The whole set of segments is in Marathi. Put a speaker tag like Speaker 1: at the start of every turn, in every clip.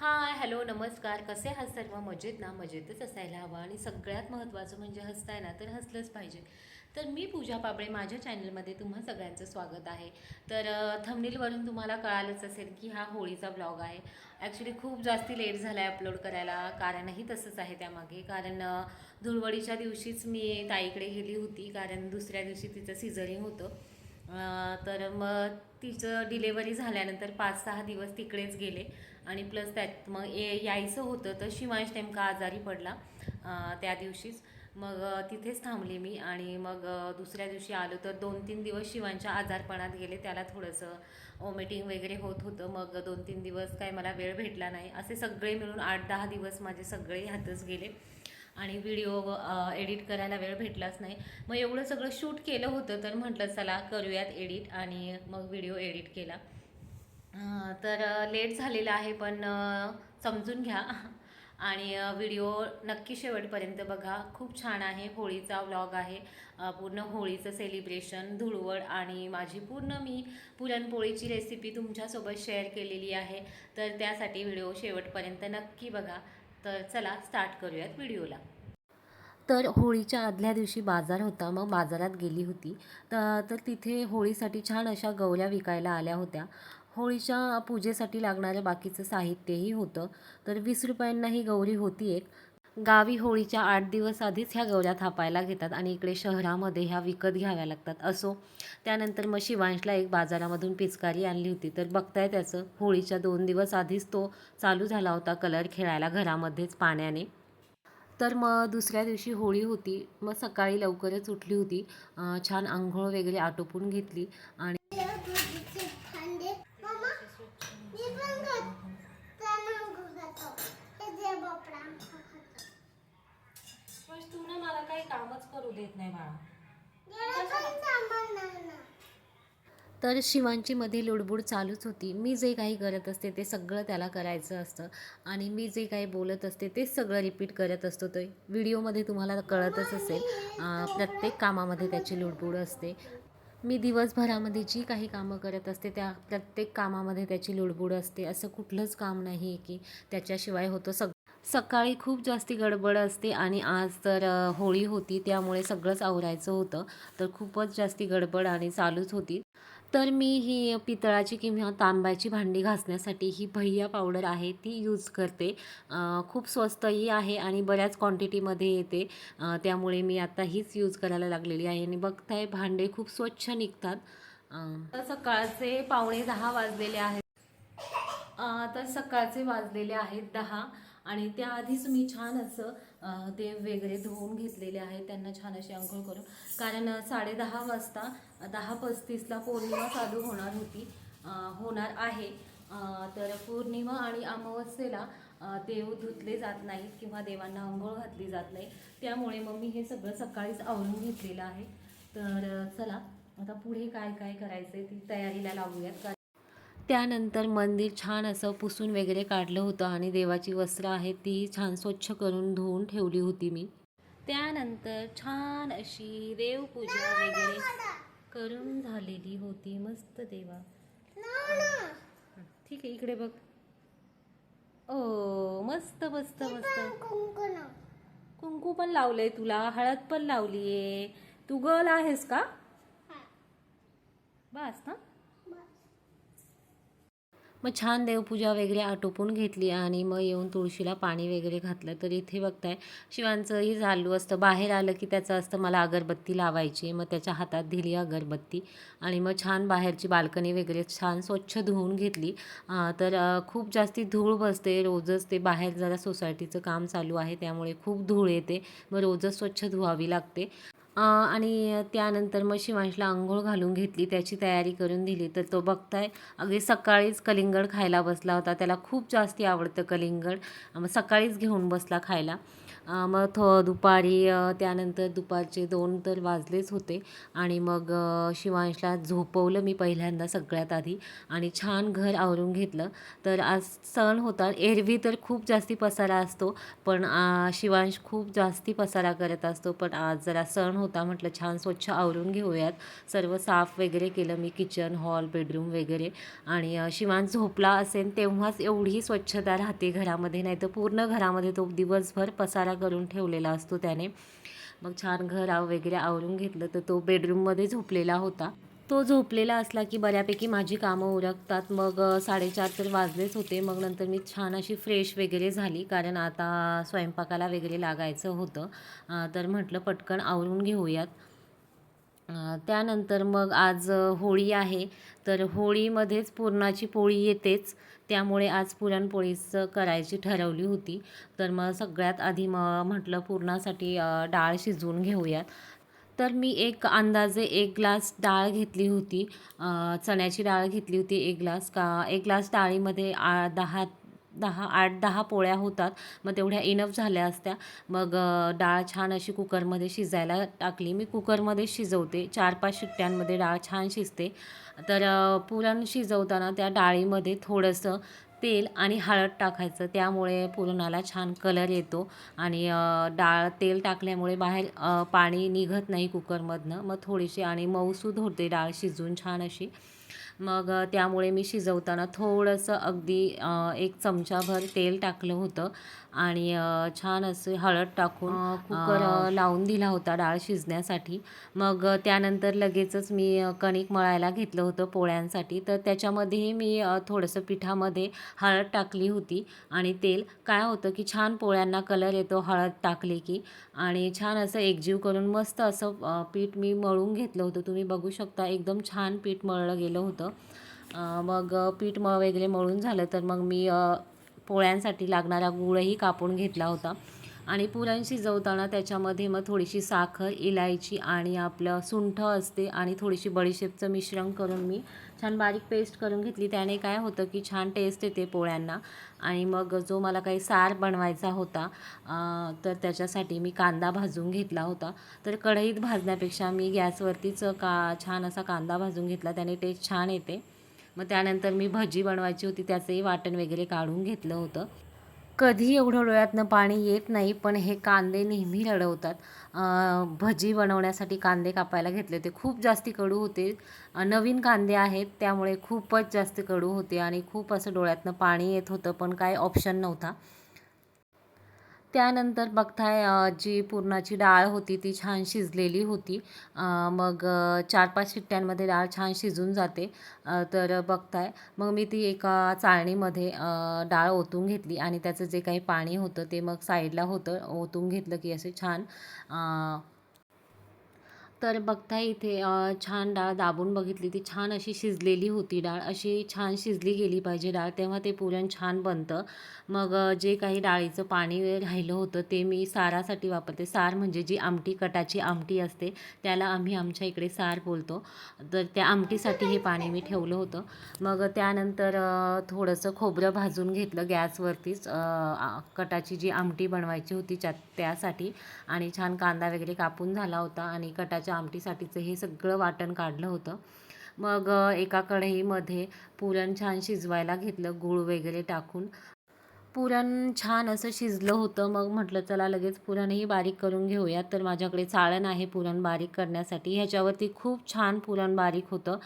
Speaker 1: हाय हॅलो नमस्कार. कसे आहात सर्व? मजेत ना? मजेतच असायला हवं. आणि सगळ्यात महत्त्वाचं म्हणजे हसताय ना तर हसलंच पाहिजे. तर मी पूजा पाबळे माझ्या चॅनलमध्ये तुम्हा सगळ्यांचं स्वागत आहे. तर थंबनेलवरून तुम्हाला कळालंच असेल की हा होळीचा ब्लॉग आहे. ॲक्च्युली खूप जास्ती लेट झाला आहे अपलोड करायला. कारणही तसंच आहे त्यामागे. कारण धुळवडीच्या दिवशीच मी ताईकडे गेली होती. कारण दुसऱ्या दिवशी तिचं सिझरिंग होतं. तर मग तिचं डिलेवरी झाल्यानंतर पाच सहा दिवस तिकडेच गेले. आणि प्लस त्यात मग ये यायचं होतं तर शिवांश नेमका आजारी पडला त्या दिवशीच. मग तिथेच थांबले मी आणि मग दुसऱ्या दिवशी आलो तर दोन तीन दिवस शिवांच्या आजारपणात गेले. त्याला थोडंसं वॉमिटिंग वगैरे होत होतं. मग दोन तीन दिवस काय मला वेळ भेटला नाही. असे सगळे मिळून आठ दहा दिवस माझे सगळे ह्यातच गेले. आणि व्हिडिओ एडिट करायला वेळ भेटलाच नाही. मग एवढं सगळं शूट केलं होतं तर म्हटलं चला करूयात एडिट. आणि मग व्हिडिओ एडिट केला. तर लेट झालेला आहे पण समजून घ्या. आणि व्हिडिओ नक्की शेवटपर्यंत बघा. खूप छान आहे. होळीचा व्लॉग आहे. पूर्ण होळीचं सेलिब्रेशन धुळवड आणि माझी पूर्ण मी पुरणपोळीची रेसिपी तुमच्यासोबत शेअर केलेली आहे. तर त्यासाठी व्हिडिओ शेवटपर्यंत नक्की बघा. तर चला स्टार्ट करूयात व्हिडिओला. तर होळीच्या आदल्या दिवशी बाजार होता. मग बाजारात गेली होती. तर तर तिथे होळीसाठी छान अशा गौऱ्या विकायला आल्या होत्या. होळीच्या पूजेसाठी लागणारं बाकीचं साहित्यही होतं. तर वीस रुपयांना ही गौरी होती एक. गावी होळीच्या आठ दिवस आधीच ह्या गौऱ्या थापायला घेतात आणि इकडे शहरामध्ये ह्या विकत घ्याव्या लागतात. असो त्यानंतर मग शिवांशला एक बाजारामधून पिचकारी आणली होती. तर बघताय त्याचं होळीच्या दोन दिवस आधीच तो चालू झाला होता कलर खेळायला घरामध्येच पाण्याने. तर मग दुसऱ्या दिवशी होळी होती. मग सकाळी लवकरच उठली होती. छान आंघोळ वगैरे आटोपून घेतली आणि तू ना मला काही कामच करू देत नाही बाळा तर शिवांची मध्ये लुडबुड चालूच होती. मी जे काही करत असते ते सगळं त्याला करायचं असतं आणि मी जे काही बोलत असते ते सगळं रिपीट करत असतो. ते व्हिडिओमध्ये तुम्हाला कळतच असेल प्रत्येक कामामध्ये त्याची लुडबुड असते. मी दिवसभरामध्ये जी काही कामं करत असते त्या प्रत्येक कामामध्ये त्याची लुडबुड असते. असं कुठलंच काम नाही की त्याच्याशिवाय होतं सग सकाळी खूप जास्ती गडबड असते आणि आज तर होळी होती त्यामुळे सगळंच आवरायचं होतं. तर खूपच जास्ती गडबड आणि चालूच होती. तर मी ही पितळाची किंवा तांब्याची भांडी घासण्यासाठी ही भैया पावडर आहे ती यूज करते. खूप स्वस्तही आहे आणि बऱ्याच क्वांटिटीमध्ये येते. त्यामुळे मी आता हीच यूज करायला लागलेली आहे आणि बघताय भांडे खूप स्वच्छ निघतात. तर सकाळचे पावणे दहा वाजलेले आहेत. तर सकाळचे वाजलेले आहेत दहा. आणि त्याआधीच मी छान असं ते वगैरे धुवून घेतलेले आहे त्यांना छान अशी आंघोळ करून. कारण साडे साडेदहा वाजता दहा पस्तीसला पौर्णिमा चालू होणार होती. होणार आहे. तर पौर्णिमा आणि अमावस्येला देव धुतले जात नाहीत किंवा देवांना आंघोळ घातली जात नाही. त्यामुळे मग मी हे सगळं सकाळीच आवरून घेतलेलं आहे. तर चला आता पुढे काय काय करायचं आहे ती तयारीला लागूयात कारण त्यानंतर मंदिर छान असं पुसून वगैरे काढलं होतं आणि देवाची वस्त्र आहेत ती छान स्वच्छ करून धुवून ठेवली होती मी. त्यानंतर छान अशी देवपूजा वगैरे करून झालेली होती. मस्त देवा. ठीक आहे इकडे बघ. ओ मस्त मस्त मस्त. कुंकू पण लावलंय तुला. हळद पण लावलीये. तू गर्ल आहेस का? बस ना मग छान देवपूजा वगैरे आटोपून घेतली आणि मग येऊन तुळशीला पाणी वगैरे घातलं. तर इथे बघताय शिवांचंही चालू असतं. बाहेर आलं की त्याचं असतं मला अगरबत्ती लावायची. मग त्याच्या हातात दिली अगरबत्ती आणि मग छान बाहेरची बाल्कनी वगैरे छान स्वच्छ धुवून घेतली. तर खूप जास्ती धूळ बसते. रोजच ते बाहेर जरा सोसायटीचं काम चालू आहे त्यामुळे खूप धूळ येते. मग रोजच स्वच्छ धुवावी लागते. आणि त्यानंतर मग शिवांशला आंघोळ घालून घेतली त्याची तयारी करून दिली. तर तो बघताय अगदी सकाळीच कलिंगड खायला बसला होता. त्याला खूप जास्ती आवडतं कलिंगड. मग सकाळीच घेऊन बसला खायला. मग थो दुपारी त्यानंतर दुपारचे दोन तर वाजलेच होते. आणि मग शिवांशला झोपवलं मी पहिल्यांदा सगळ्यात आधी. आणि छान घर आवरून घेतलं. तर आज सण होता. एरवी तर खूप जास्ती पसारा असतो. पण शिवांश खूप जास्ती पसारा करत असतो. पण आज जरा सण होता म्हटलं छान स्वच्छ आवरून घेऊयात. सर्व साफ वगैरे केलं मी किचन हॉल बेडरूम वगैरे. आणि शिवांश झोपला असेल तेव्हाच एवढी स्वच्छता राहते घरामध्ये. नाही तर पूर्ण घरामध्ये तो दिवसभर पसारा करून ठेवलेला असतो त्याने. मग छान घर आव वगैरे आवरून घेतलं तर तो बेडरूममध्ये झोपलेला होता. तो झोपलेला असला की बऱ्यापैकी माझी कामं उरकतात. मग साडेचार तर वाजलेच होते. मग नंतर मी छान अशी फ्रेश वगैरे झाली. कारण आता स्वयंपाकाला वगैरे लागायचं होतं. तर म्हटलं पटकन आवरून घेऊयात. त्यानंतर मग आज होळी आहे. तर होळीमध्येच पुरणाची पोळी येतेच. त्यामुळे आज पुरणपोळीच करायची ठरवली होती. तर मग सगळ्यात आधी मग म्हटलं पुरणासाठी डाळ शिजवून घेऊयात. तर मी एक अंदाजे एक ग्लास डाळ घेतली होती. चण्याची डाळ घेतली होती एक ग्लास. का एक ग्लास डाळीमध्ये आ दहा दहा आठ दहा पोळ्या होतात. मग तेवढ्या इनफ झाल्या असत्या. मग डाळ छान अशी कुकरमध्ये शिजायला टाकली. मी कुकरमध्ये शिजवते. चार पाच शिट्ट्यांमध्ये डाळ छान शिजते. तर पुरण शिजवताना त्या डाळीमध्ये थोडंसं तेल आणि हळद टाकायचं. त्यामुळे पुरणाला छान कलर येतो. आणि डाळ तेल टाकल्यामुळे बाहेर पाणी निघत नाही कुकरमधनं. मग थोडीशी आणि मऊसूद होते डाळ शिजून छान अशी. मग त्यामुळे मी शिजवताना थोडंसं अगदी एक चमचाभर तेल टाकलं होतं आणि छान असे हळद टाकून कुकर लावून दिला होता डाळ शिजण्यासाठी. मग त्यानंतर लगेचच मी कणिक मळायला घेतलं होतं पोळ्यांसाठी. तर त्याच्यामध्येही मी थोडंसं पिठामध्ये हळद टाकली होती आणि तेल. काय होतं की छान पोळ्यांना कलर येतो हळद टाकले की आणि छान असं एकजीव करून मस्त असं पीठ मी मळून घेतलं होतं. तुम्ही बघू शकता एकदम छान पीठ मळलं गेलं होतं. मग पीठ मळ वगैरे मळून झालं तर मग मी पोळ्यांसाठी लागणारा गूळही कापून घेतला होता. आणि पुरण शिजवताना त्याच्यामध्ये मग थोडीशी साखर इलायची आणि आपलं सुंठ असते आणि थोडीशी बडीशेपचं मिश्रण करून मी छान बारीक पेस्ट करून घेतली. त्याने काय होतं की छान टेस्ट येते पोळ्यांना. आणि मग जो मला काही सार बनवायचा होता तर त्याच्यासाठी मी कांदा भाजून घेतला होता. तर कढईत भाजण्यापेक्षा मी गॅसवरतीच का छान असा कांदा भाजून घेतला. त्याने टेस्ट छान येते. मग त्यानंतर मी भजी बनवायची होती त्याचंही वाटण वगैरे काढून घेतलं होतं. कधी एवढं डोळ्यातनं पाणी येत नाही पण हे कांदे नेहमी रडवतात भजी बनवण्यासाठी कांदे कापायला घेतले होते. खूप जास्ती कडू होते. नवीन कांदे आहेत त्यामुळे खूपच जास्त कडू होते आणि खूप असं डोळ्यातनं पाणी येत होतं पण काय ऑप्शन नव्हता. त्यानंतर बघताय जी पुरणाची डाळ होती ती छान शिजलेली होती. मग चार पाच शिट्ट्यांमध्ये डाळ छान शिजून जाते. तर बघताय. मग मी ती एका चाळणीमध्ये डाळ ओतून घेतली आणि त्याचं जे काही पाणी होतं ते मग साईडला होतं ओतून घेतलं की असे छान तर बघताय इथे छान डाळ दाबून बघितली. ती छान अशी शिजलेली होती डाळ. अशी छान शिजली गेली पाहिजे डाळ. तेव्हा ते पुरण छान बनतं. मग जे काही डाळीचं पाणी राहिलं होतं ते मी सारासाठी वापरते. सार म्हणजे जी आमटी कटाची आमटी असते त्याला आम्ही आमच्या इकडे सार बोलतो. तर त्या आमटीसाठी हे पाणी मी ठेवलं होतं. मग त्यानंतर थोडंसं खोबरं भाजून घेतलं गॅसवरतीच. कटाची जी आमटी बनवायची होती त्या त्यासाठी. आणि छान कांदा वगैरे कापून झाला होता आणि कटाच्या आमटीसाठीचं हे सगळं वाटण काढलं होतं. मग एका कढईमध्ये पुरण छान शिजवायला घेतलं गूळ वगैरे टाकून. पुरण छान असं शिजलं होतं. मग म्हटलं चला लगेच पुरणही बारीक करून घेऊयात तर माझ्याकडे चाळण आहे पुरण बारीक करण्यासाठी. ह्याच्यावरती खूप छान पुरण बारीक होतं.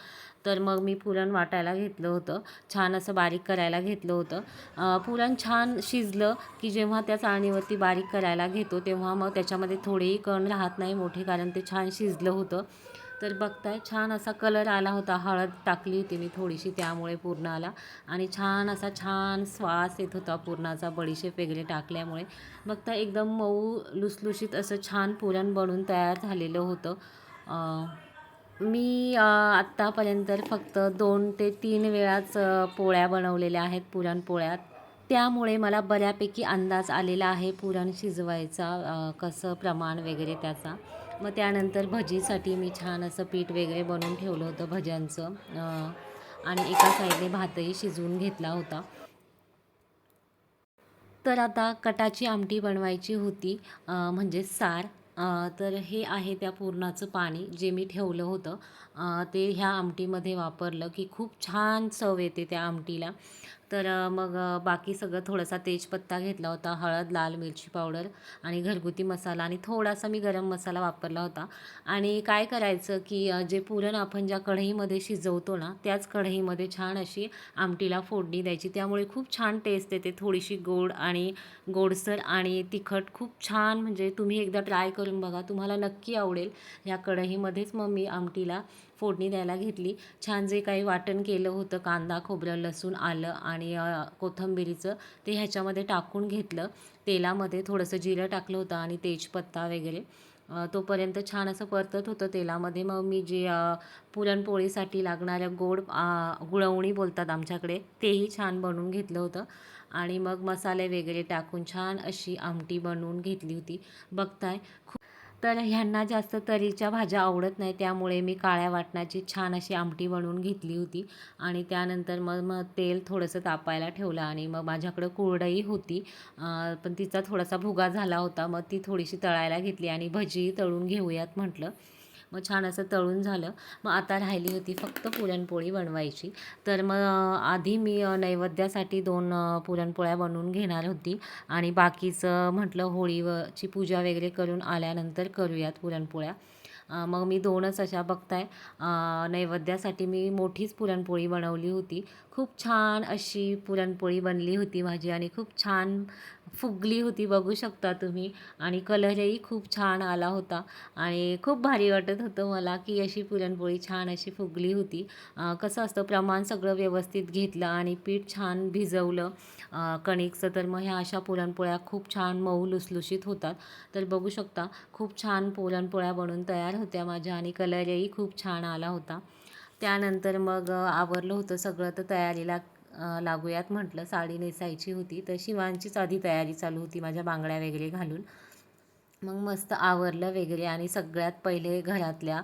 Speaker 1: तर मग मी पुरण वाटायला घेतलं होतं. छान असं बारीक करायला घेतलं होतं. पुरण छान शिजलं की जेव्हा त्या चाळणीवरती बारीक करायला घेतो तेव्हा मग त्याच्यामध्ये थोडेही कण राहत नाही मोठे कारण ते छान शिजलं होतं. तर बघताय छान असा कलर आला होता. हळद टाकली होती मी थोडीशी त्यामुळे पुरणाला आणि छान असा छान श्वास येत होता पुरणाचा बडीशेप वगैरे टाकल्यामुळे. बघता एकदम मऊ लुसलुशीत असं छान पुरण बनून तयार झालेलं होतं. मी आत्तापर्यंत फक्त दोन ते तीन वेळाच पोळ्या बनवलेल्या आहेत पुरणपोळ्या त्यामुळे मला बऱ्यापैकी अंदाज आलेला आहे पुरण शिजवायचा कसं प्रमाण वगैरे त्याचा. मग त्यानंतर भजीसाठी मी छान असं पीठ वगैरे बनवून ठेवलं होतं भज्यांचं. आणि एका साईडने भातही शिजवून घेतला होता. तर आता कटाची आमटी बनवायची होती म्हणजे सार. आ, तर हे आहे त्या पुरणाचं पाणी जे मी ठेवलं होतं. ते ह्या आमटीमध्ये वापरलं की खूप छान चव येते त्या आमटीला. तर मग बाकी सगळं थोडासा तेजपत्ता घेतला होता हळद लाल मिरची पावडर आणि घरगुती मसाला आणि थोडासा मी गरम मसाला वापरला होता. आणि काय करायचं की जे पुरण आपण ज्या कढईमध्ये शिजवतो ना त्याच कढईमध्ये छान अशी आमटीला फोडणी द्यायची. त्यामुळे खूप छान टेस्ट येते थोडीशी गोड आणि गोडसर आणि तिखट खूप छान. म्हणजे तुम्ही एकदा ट्राय करून बघा तुम्हाला नक्की आवडेल या कढईमध्येच मग मी आमटीला फोडणी द्यायला घेतली. छान जे काही वाटण केलं होतं कांदा खोबरं लसूण आलं आणि अ, ते ह्याच्यामध्ये टाकून घेतलं. तेलामध्ये थोडंसं जिरं टाकलं होतं आणि तेजपत्ता वगैरे. तोपर्यंत छान असं परतत होतं तेलामध्ये. मग मी जे पुरणपोळीसाठी लागणाऱ्या गोड गुळवणी बोलतात आमच्याकडे तेही छान बनवून घेतलं होतं. आणि मग मसाले वगैरे टाकून छान अशी आमटी बनवून घेतली होती. बघताय खूप तर ह्यांना जास्त तरीच्या भाज्या आवडत नाही त्यामुळे मी काळ्या वाटणाची छान अशी आमटी बनवून घेतली होती. आणि त्यानंतर मग मग तेल थोडंसं तापायला ठेवलं आणि मग माझ्याकडं कुरडई होती. पण तिचा थोडासा भुगा झाला होता मग ती थोडीशी तळायला घेतली आणि भजीही तळून घेऊयात म्हटलं. मग छान असं तळून झालं. मग आता राहिली होती फक्त पुरणपोळी बनवायची. तर मग आधी मी नैवेद्यासाठी दोन पुरणपोळ्या बनवून घेणार होती. आणि बाकीचं म्हटलं होळीवरची पूजा वगैरे करून आल्यानंतर करूयात पुरणपोळ्या. मग मी दोनच अशा बघताय. नैवेद्यासाठी मी मोठीच पुरणपोळी बनवली होती. खूप छान अशी पुरणपोळी बनली होती माझी आणि खूप छान फुगली होती बघू शकता तुम्ही. आणि कलरही खूप छान आला होता. आणि खूप भारी वाटत होतं मला की अशी पुरणपोळी छान अशी फुगली होती. कसं असतं प्रमाण सगळं व्यवस्थित घेतलं आणि पीठ छान भिजवलं. कणिकचं तर मग ह्या अशा पुरणपोळ्या खूप छान मऊ लुसलुशीत होतात. तर बघू शकता खूप छान पुरणपोळ्या बनून तयार होत्या माझ्या आणि कलरही खूप छान आला होता. त्यानंतर मग आवरलं होतं सगळं तर तयारीला लागूयात म्हटलं. साडी नेसायची होती. तर शिवांचीच आधी तयारी चालू होती. माझ्या बांगड्या वगैरे घालून. मग मस्त आवरलं वगैरे आणि सगळ्यात पहिले घरातल्या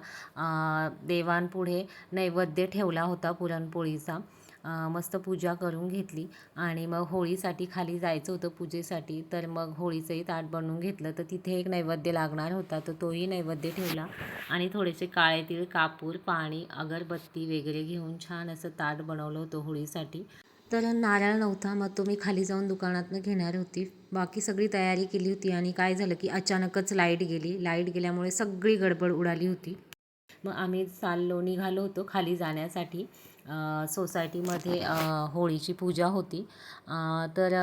Speaker 1: देवांपुढे नैवेद्य ठेवला होता पुरणपोळीचा. मस्त पूजा करून घेतली. आणि मग होळीसाठी खाली जायचं होतं पूजेसाठी. तर मग होळीचंही ताट बनवून घेतलं. तर तिथे एक नैवेद्य लागणार होता. तर तोही नैवेद्य ठेवला. आणि थोडेसे काळे तीळ कापूर पाणी अगरबत्ती वगैरे घेऊन छान असं ताट बनवलं होतं होळीसाठी. तर नारळ नव्हता. मग तो मी खाली जाऊन दुकानातनं घेणार होती. बाकी सगळी तयारी केली होती. आणि काय झालं की अचानकच लाइट गेली. लाइट गेल्यामुळे सगळी गडबड उडाली होती. मग आम्ही चाललो निघालो होतो खाली जाण्यासाठी. सोसायटीमध्ये होळीची पूजा होती. तर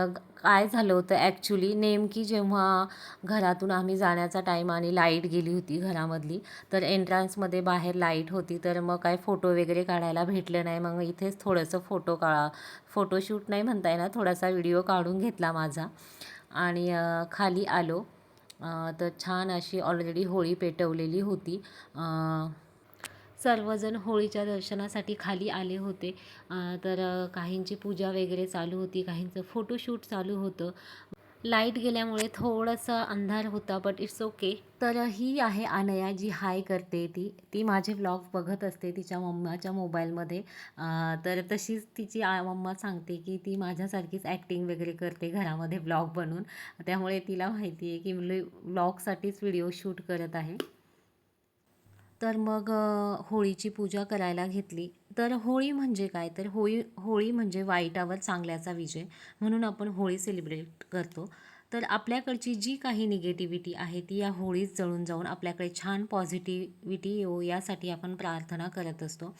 Speaker 1: काय झालं होतं ॲक्च्युली नेमकी जेव्हा घरातून आम्ही जाण्याचा टाईम आणि लाइट गेली होती घरामधली तर एंट्रान्समध्ये बाहेर लाइट होती तर मग काय फोटो वगैरे काढायला भेटलं नाही. मग इथेच थोडंसं फोटो काढा फोटोशूट नाही म्हणता येणार थोडासा व्हिडिओ काढून घेतला माझा. आणि खाली आलो. तर छान अशी ऑलरेडी होळी पेटवलेली होती. सर्वजण होळीच्या दर्शनासाठी खाली आले होते. तर काहींची पूजा वगैरे चालू होती काहींचं फोटोशूट चालू होतं. लाइट गेल्यामुळे थोडंसं अंधार होता बट इट्स ओके तर ही आहे अनया जी हाय करते. ती ती माझे व्लॉग बघत असते तिच्या मम्माच्या मोबाईलमध्ये. तर तशीच तिची मम्मा सांगते की ती माझ्यासारखीच ॲक्टिंग वगैरे करते घरामध्ये व्लॉग बनवून. त्यामुळे तिला माहिती आहे की मी व्लॉगसाठीच व्हिडिओ शूट करत आहे. तर मग होळीची पूजा करायला घेतली. तर होळी म्हणजे काय? तर होळी होळी म्हणजे वाईटावर चांगल्याचा विजय म्हणून आपण होळी सेलिब्रेट करतो. तर आपल्याकडची जी काही निगेटिव्हिटी आहे ती या होळीत जळून जाऊन आपल्याकडे छान पॉझिटिव्हिटी येऊ यासाठी आपण प्रार्थना करत असतो.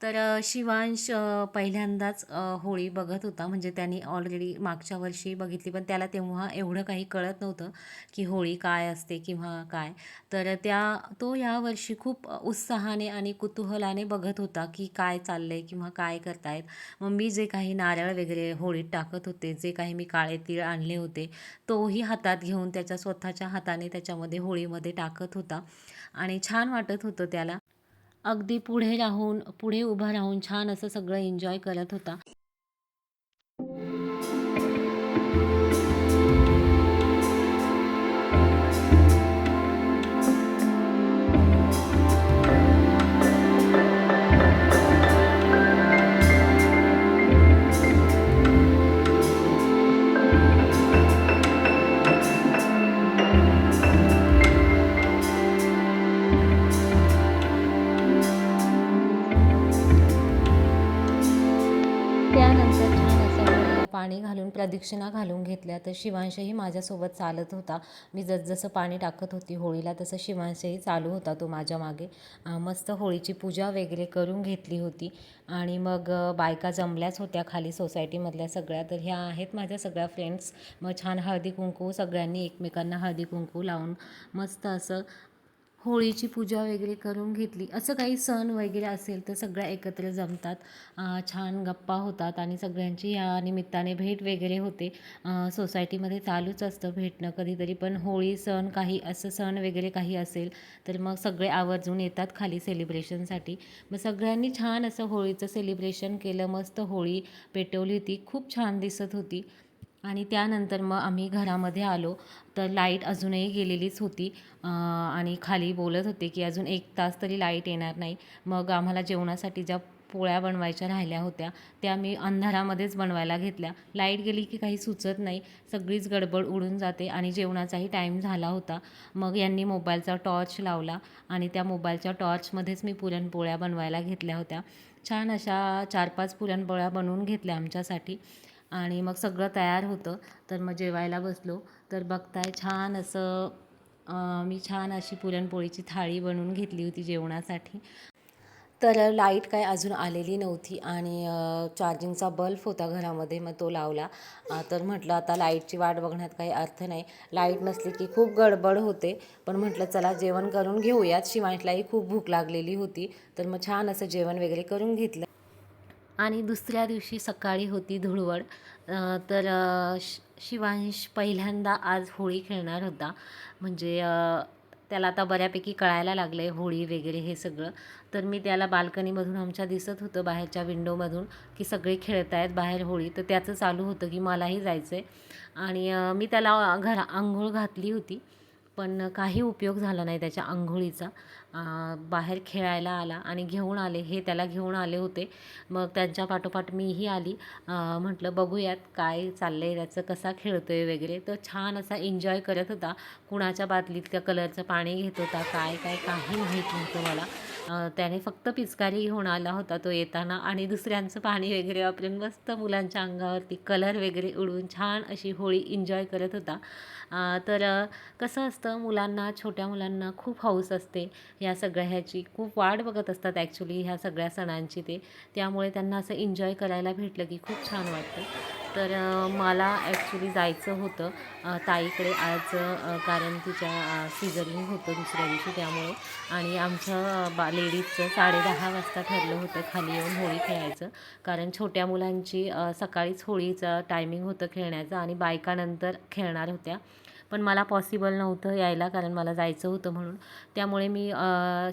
Speaker 1: तर शिवांश पहिल्यांदाच होळी बघत होता. म्हणजे त्यांनी ऑलरेडी मागच्या वर्षी बघितली पण त्याला तेव्हा एवढं काही कळत नव्हतं की होळी काय असते किंवा काय. तर त्या तो यावर्षी खूप उत्साहाने आणि कुतूहलाने बघत होता की काय चाललं आहे किंवा काय करतायत. मग मी जे काही नारळ वगैरे होळीत टाकत होते जे काही मी काळे तीळ आणले होते तोही हातात घेऊन त्याच्या स्वतःच्या हाताने त्याच्यामध्ये होळीमध्ये टाकत होता. आणि छान वाटत होतं त्याला. अगदी पुढे राहून पुढे उभा राहून छान असं सगळं एन्जॉय करत होता. प्रदक्षिणा घालून घेतल्या तर शिवांशही माझ्यासोबत चालत होता. मी जसजसं पाणी टाकत होती होळीला तसं शिवांशही चालू होता तो माझ्या मागे. मस्त होळीची पूजा वगैरे करून घेतली होती. आणि मग बायका जमल्याच होत्या खाली सोसायटीमधल्या सगळ्या. तर ह्या आहेत माझ्या सगळ्या फ्रेंड्स. मग छान हळदी कुंकू सगळ्यांनी एकमेकांना हळदी कुंकू लावून मस्त असं होळीची पूजा वगैरे करून घेतली. असं काही सण वगैरे असेल तर सगळ्या एकत्र जमतात. छान गप्पा होतात आणि सगळ्यांची या निमित्ताने भेट वगैरे होते. सोसायटीमध्ये चालूच असतं भेटणं कधीतरी पण होळी सण काही असं सण वगैरे काही असेल तर मग सगळे आवर्जून येतात खाली सेलिब्रेशनसाठी मग सगळ्यांनी छान असं होळीचं सेलिब्रेशन केलं. मस्त होळी पेटवली होती. खूप छान दिसत होती. आणि त्यानंतर मग आम्ही घरामध्ये आलो. तर लाइट अजूनही गेलेलीच होती. आणि खाली बोलत होते की अजून एक तास तरी लाइट येणार नाही. मग आम्हाला जेवणासाठी ज्या पोळ्या बनवायच्या राहिल्या होत्या त्या मी अंधारामध्येच बनवायला घेतल्या. लाइट गेली की काही सुचत नाही. सगळीच गडबड उडून जाते आणि जेवणाचाही टाईम झाला होता. मग यांनी मोबाईलचा टॉर्च लावला आणि त्या मोबाईलच्या टॉर्चमध्येच मी पुरणपोळ्या बनवायला घेतल्या होत्या. छान अशा चार पाच पुरणपोळ्या बनवून घेतल्या आमच्यासाठी. आणि मग सगळं तयार होतं. तर मग जेवायला बसलो. तर बघताय छान असं मी छान अशी पुरणपोळीची थाळी बनवून घेतली होती जेवणासाठी. तर लाइट काय अजून आलेली नव्हती आणि चार्जिंगचा बल्ब होता घरामध्ये मग तो लावला. तर म्हटलं आता लाईटची वाट बघण्यात काही अर्थ नाही. लाइट नसली की खूप गडबड होते. पण म्हटलं चला जेवण करून घेऊयात. शिवांशलाही खूप भूक लागलेली होती. तर मग छान असं जेवण वगैरे करून घेतलं. आणि दुसऱ्या दिवशी सकाळी होती धुळवड. तर श शिवांश पहिल्यांदा आज होळी खेळणार होता. म्हणजे त्याला आता बऱ्यापैकी कळायला लागलं आहे होळी वगैरे हे सगळं. तर मी त्याला बाल्कनीमधून आमच्या दिसत होतं बाहेरच्या विंडोमधून की सगळे खेळत आहेत बाहेर होळी. तर त्याचं चालू होतं की मलाही जायचं आहे आणि मी त्याला घरा आंघोळ घातली होती. पण काही उपयोग झाला नाही त्याच्या आंघोळीचा. बाहेर खेळायला आला आणि घेऊन आले हे त्याला घेऊन आले होते. मग त्यांच्या पाठोपाठ मीही आली. म्हटलं बघूयात काय चाललं आहे त्याचं कसा खेळतो आहे वगैरे. तर छान असा एन्जॉय करत होता. कुणाच्या बादलीत त्या कलरचं पाणी घेत होता काय काय काही माहीत नव्हतं मला. त्याने फक्त पिचकारी घेऊन आला होता तो येताना आणि दुसऱ्यांचं पाणी वगैरे वापरून मस्त मुलांच्या अंगावरती कलर वगैरे उडवून छान अशी होळी एन्जॉय करत होता. तर कसं असतं मुलांना छोट्या मुलांना खूप हौस असते. ह्या सगळ्या ह्याची खूप वाट बघत असतात ॲक्च्युली ह्या सगळ्या सणांची ते. त्यामुळे त्यांना असं एन्जॉय करायला भेटलं की खूप छान वाटतं. तर मला ॲक्च्युली जायचं होतं. ताईकडे आज कारण तिच्या सिझरिंग होतं दुसऱ्या दिवशी त्यामुळे. आणि आमचं बा लेडीजचं साडेदहा वाजता ठरलं होतं खाली येऊन होळी खेळायचं. कारण छोट्या मुलांची सकाळीच होळीचं टायमिंग होतं खेळण्याचं आणि बायकानंतर खेळणार होत्या. पण मला पॉसिबल नव्हतं यायला कारण मला जायचं होतं म्हणून. त्यामुळे मी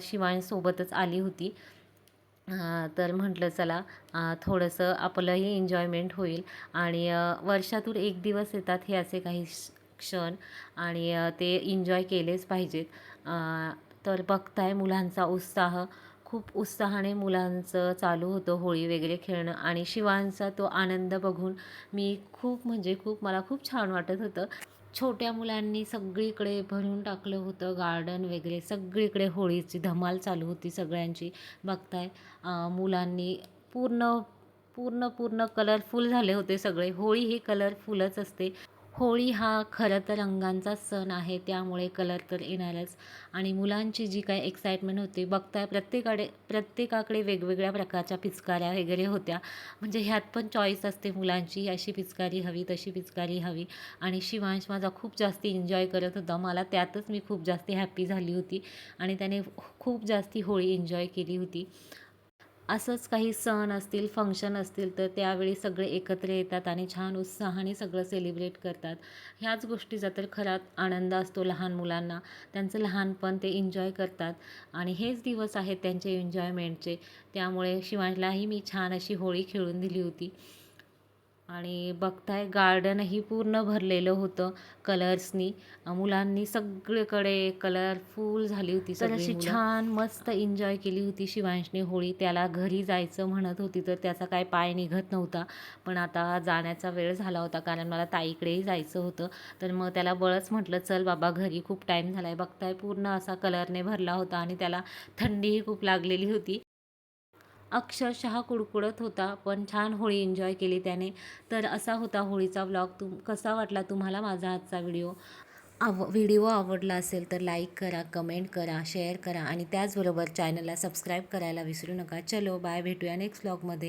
Speaker 1: शिवांसोबतच आली होती. तर म्हटलं चला थोडंसं आपलंही एन्जॉयमेंट होईल. आणि वर्षातून एक दिवस येतात हे असे काही क्षण आणि ते एन्जॉय केलेच पाहिजेत. तर बघताय मुलांचा उत्साह. खूप उत्साहाने मुलांचं चालू होतं होळी वगैरे खेळणं आणि शिवांचा तो आनंद बघून मी खूप म्हणजे खूप मला खूप छान वाटत होतं. छोट्या मुलांनी सगळीकडे भरून टाकलं होतं गार्डन वगैरे. सगळीकडे होळीची धमाल चालू होती सगळ्यांची. बघताय मुलांनी पूर्ण पूर्ण पूर्ण कलरफुल झाले होते सगळे. होळी ही कलरफुलच असते. होळी हा खरं तर रंगांचा सण आहे त्यामुळे कलर तर येणारच. आणि मुलांची जी काही एक्साइटमेंट होती बघताय प्रत्येकाकडे प्रत्येकाकडे वेगवेगळ्या प्रकारच्या पिचकाऱ्या वगैरे होत्या. म्हणजे ह्यात पण चॉईस असते मुलांची अशी पिचकारी हवी तशी पिचकारी हवी. आणि शिवांश माझा खूप जास्त एन्जॉय करत होता. मला त्यातच मी खूप जास्त हॅप्पी झाली होती. आणि त्याने खूप जास्त होळी एन्जॉय केली होती. असंच काही सण असतील फंक्शन असतील तर त्यावेळी सगळे एकत्र येतात आणि छान उत्साहाने सगळं सेलिब्रेट करतात. ह्याच गोष्टीचा तर खरा आनंद असतो लहान मुलांना. त्यांचं लहानपण ते एन्जॉय करतात. आणि हेच दिवस आहेत त्यांचे एन्जॉयमेंटचे त्यामुळे शिवांशलाही मी छान अशी होळी खेळून दिली होती. आणि बघताय गार्डनही पूर्ण भरलेलं होतं कलर्सनी. मुलांनी सगळीकडे कलरफुल झाली होती तर अशी छान मस्त एन्जॉय केली होती शिवांशने होळी. त्याला घरी जायचं म्हणत होती तर त्याचा काय पाय निघत नव्हता. पण आता जाण्याचा वेळ झाला होता कारण मला ताईकडेही जायचं होतं. तर मग त्याला बळच म्हटलं चल बाबा घरी खूप टाईम झाला आहे बघताय पूर्ण असा कलरने भरला होता आणि त्याला थंडीही खूप लागलेली होती. अक्षरशः कुडकुडत होता पण छान होळी एन्जॉय केली त्याने. तर असा होता होळीचा व्लॉग तुम कसा वाटला तुम्हाला माझा आजचा व्हिडिओ आव व्हिडिओ आवडला असेल तर लाईक करा कमेंट करा शेअर करा आणि त्याचबरोबर चॅनलला सबस्क्राईब करायला विसरू नका. चलो बाय भेटूया नेक्स्ट व्लॉगमध्ये